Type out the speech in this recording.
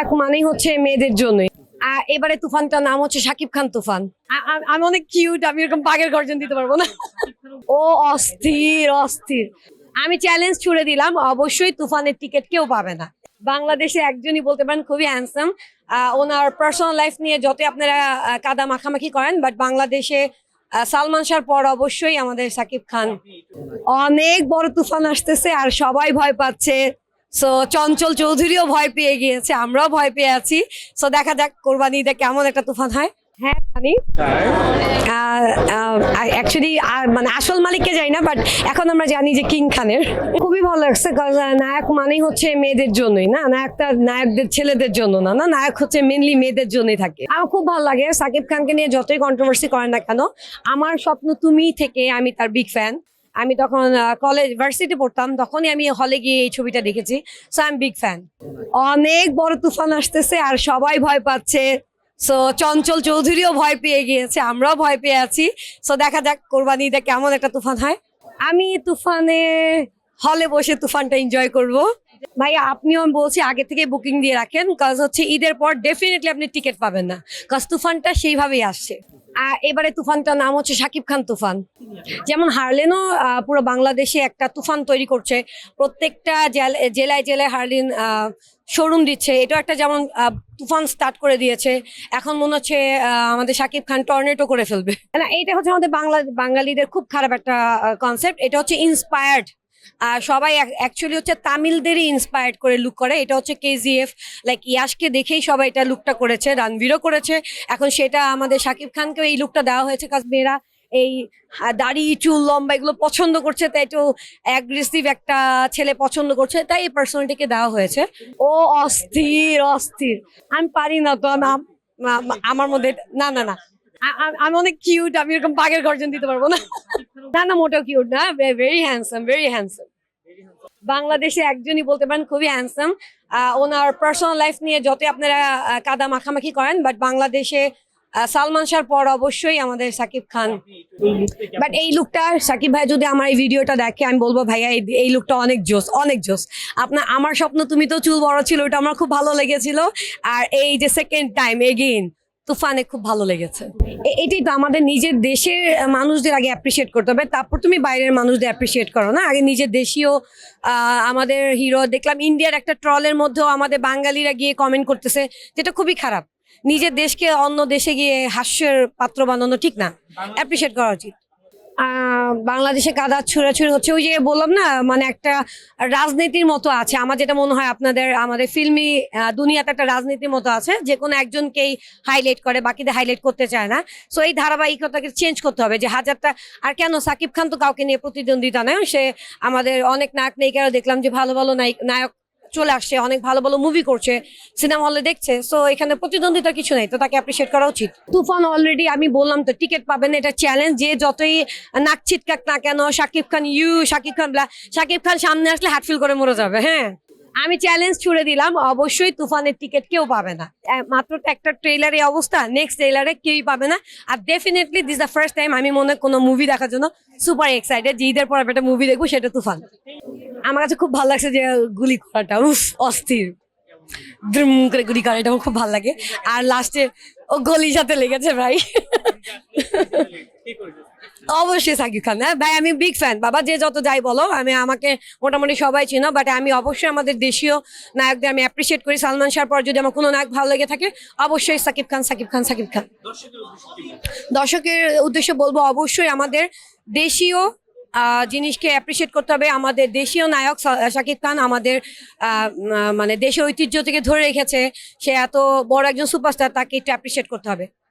নায়ক মানেই হচ্ছে মেয়েদের জন্যই। এবারে তুফানটার নাম হচ্ছে শাকিব খান তুফান। আমি অনেক কিউট আমি এরকম বাঘের গর্জন দিতে পারব না। ও অস্থির অস্থির। আমি চ্যালেঞ্জ ছুড়ে দিলাম অবশ্যই তুফানের টিকিট কেউ পাবে না। বাংলাদেশে একজনই বলতে পারেন খুবই হ্যান্ডসাম ওনার পার্সোনাল লাইফ নিয়ে যতই আপনারা কাদা মাখামাখি করেন বাট বাংলাদেশে সালমান শাহর পর অবশ্যই আমাদের সাকিব খান। অনেক বড় তুফান আসতেছে আর সবাই ভয় পাচ্ছে। সো চঞ্চল চৌধুরীও ভয় পেয়ে গিয়েছে আমরাও ভয় পেয়ে আছি। সো দেখা যাক কোরবানি ঈদে কেমন একটা তুফান হয়। হ্যাঁ জানি। অ্যাকচুয়ালি মানে আসল মালিককে না বাট এখন আমরা জানি যে কিং খানের খুবই ভালো লাগছে নায়ক মানেই হচ্ছে মেয়েদের জন্যই না? নায়কটা নায়কদের ছেলেদের জন্য না না? নায়ক হচ্ছে মেনলি মেয়েদের জন্যই থাকে। আমার খুব ভালো লাগে সাকিব খানকে নিয়ে যতই কন্ট্রোভার্সি করেন না কেন আমার স্বপ্ন তুমি থেকে আমি তার বিগ ফ্যান আমি তখন কলেজ ভার্সিটি পড়তাম, তখনই আমি হলে গিয়ে এই ছবিটা দেখেছি। So I am big fan অনেক বড় তুফান আসতেছে আর সবাই ভয় পাচ্ছে। সো চঞ্চল চৌধুরীও ভয় পেয়ে গিয়েছে, আমরাও ভয় পেয়ে আছি। সো দেখা যাক কোরবানি ঈদে কেমন একটা তুফান হয়। আমি তুফানে হলে বসে তুফানটা এনজয় করব। ভাই আপনিও আমি বলছি আগে থেকে বুকিং দিয়ে রাখেন কাজ হচ্ছে ঈদের পর ডেফিনেটলি আপনি টিকিট পাবেন না। কাজ তুফানটা সেইভাবেই আসছে। এবারে তুফানটার নাম হচ্ছে শাকিব খান তুফান। যেমন হারলেনও পুরো বাংলাদেশে একটা তুফান তৈরি করছে। প্রত্যেকটা জেল- জেলায় জেলায় হারলিন শোরুম দিচ্ছে। এটা একটা যেমন তুফান স্টার্ট করে দিয়েছে। এখন মনে হচ্ছে আমাদের শাকিব খান টর্নেটো করে ফেলবে। না এইটা হচ্ছে আমাদের বাংলা, বাঙালিদের খুব খারাপ একটা কনসেপ্ট এটা হচ্ছে ইন্সপায়ার্ড আর সবাই অ্যাকচুয়ালি হচ্ছে তামিলদেরই ইন্সপায়ার্ড করে লুক করে। এটা হচ্ছে কেজিএফ লাইক ইয়াশকে দেখেই সবাই এটা লুকটা করেছে, রণবীরও করেছে। এখন সেটা আমাদের শাকিব খানকেও এই লুকটা দেওয়া হয়েছে কাজ মেয়েরা এই দাড়ি, চুল, লম্বা এগুলো পছন্দ করছে, তাই একটু অ্যাগ্রেসিভ একটা ছেলে পছন্দ করছে, তাই এই পার্সোনালিটিকে দেওয়া হয়েছে। ও অস্থির অস্থির। আমি পারি না তো আম- আমার মধ্যে না না না। আমি অনেক কিউট আমি এরকম বাঘের গর্জন দিতে পারব না। না না কিউট না ভেরি হ্যান্ডসাম ভেরি হ্যান্ডসাম বাংলাদেশে একজনই বলতে পারেন খুবই হ্যান্ডসাম ওনার পার্সোনাল লাইফ নিয়ে যতই আপনারা কাদা মাখামাখি করেন বাট বাংলাদেশে সালমান শাহর পর অবশ্যই আমাদের সাকিব খান। বাট এই লুকটা সাকিব ভাই যদি আমার এই ভিডিওটা দেখে, আমি বলব, ভাইয়া, এই লুকটা অনেক জোস অনেক জোস। আপনার আমার স্বপ্ন তুমি তো চুল বড় ছিল ওটা আমার খুব ভালো লেগেছিল। আর এই যে সেকেন্ড টাইম এগেইন তুফানে খুব ভালো লেগেছে। এটাই তো আমাদের নিজের দেশের মানুষদের আগে অ্যাপ্রিসিয়েট করতে হবে। তারপর তুমি বাইরের মানুষদের অ্যাপ্রিসিয়েট করো না? আগে নিজের দেশীয় আহ, আমাদের হিরো দেখলাম ইন্ডিয়ার একটা ট্রলের মধ্যেও আমাদের বাঙালিরা গিয়ে কমেন্ট করতেছে যেটা খুবই খারাপ। নিজের দেশকে অন্য দেশে গিয়ে হাস্যের পাত্র বানানো ঠিক না। অ্যাপ্রিসিয়েট করা উচিত। বাংলাদেশে কাদা ছুড়াছুড়ি হচ্ছে। ওই যে বললাম না মানে একটা রাজনীতির মতো আছে। আমার যেটা মনে হয় আপনাদের, আমাদের ফিল্মি দুনিয়াতে একটা রাজনীতির মতো আছে। যে কোনো একজনকেই হাইলাইট করে, বাকিদের হাইলাইট করতে চায় না। সো এই ধারাবাহিকতাকে চেঞ্জ করতে হবে যে হাজারটা, আর কেন সাকিব খান তো কাউকে নিয়ে প্রতিদ্বন্দ্বিতা নেয়? সে আমাদের অনেক নায়ক নায়িকারা দেখলাম যে ভালো ভালো নায়ক নায়ক চলে আসছে, অনেক ভালো ভালো মুভি করছে সিনেমা হলে দেখছে সো এখানে প্রতিদ্বন্দ্বিতার কিছু নেই, তো তাকে অ্যাপ্রিসিয়েট করা উচিত। তুফান অলরেডি আমি বললাম তো টিকিট পাবেন, এটা চ্যালেঞ্জ যে যতই নাক ছিটকাক না কেন, শাকিব খান, ইউ, শাকিব খান শাকিব খান সামনে আসলে হার্টফিল করে মরে যাবে হ্যাঁ। আমি চ্যালেঞ্জ ছুড়ে দিলাম, অবশ্যই তুফানের টিকিট কেউ পাবে না। মাত্র একটা ট্রেলারে অবস্থা নেক্সট ট্রেলারে কেউই পাবে না। আর definitely this the first time আমি মনে কোনো মুভি দেখার জন্য সুপার এক্সাইটেড যে ঈদের পর একটা মুভি দেখব, সেটা তুফান। আমার কাছে খুব ভালো লাগছে যে গুলি করাটা, উফ, অস্থির। দ্রুম করে গুলি করা এটা খুব ভালো লাগে। আর লাস্টে ও গলির সাথে লেগেছে ভাই। অবশ্যই সাকিব খান। হ্যাঁ ভাই, আমি বিগ ফ্যান বাবা, যে যত যাই বলো, আমি, আমাকে মোটামুটি সবাই চিনো বাট আমি অবশ্যই আমাদের দেশীয় নায়কদের আমি অ্যাপ্রিসিয়েট করি। সালমান শাহর পর যদি আমার কোনো নায়ক ভালো লেগে থাকে, অবশ্যই সাকিব খান সাকিব খান সাকিব খান। দর্শকের উদ্দেশ্যে বলব, অবশ্যই আমাদের দেশীয় জিনিসকে অ্যাপ্রিসিয়েট করতে হবে। আমাদের দেশীয় নায়ক শাকিব খান আমাদের মানে দেশের ঐতিহ্য থেকে ধরে রেখেছে। সে এত বড় একজন সুপারস্টার তাকে একটু অ্যাপ্রিসিয়েট করতে হবে।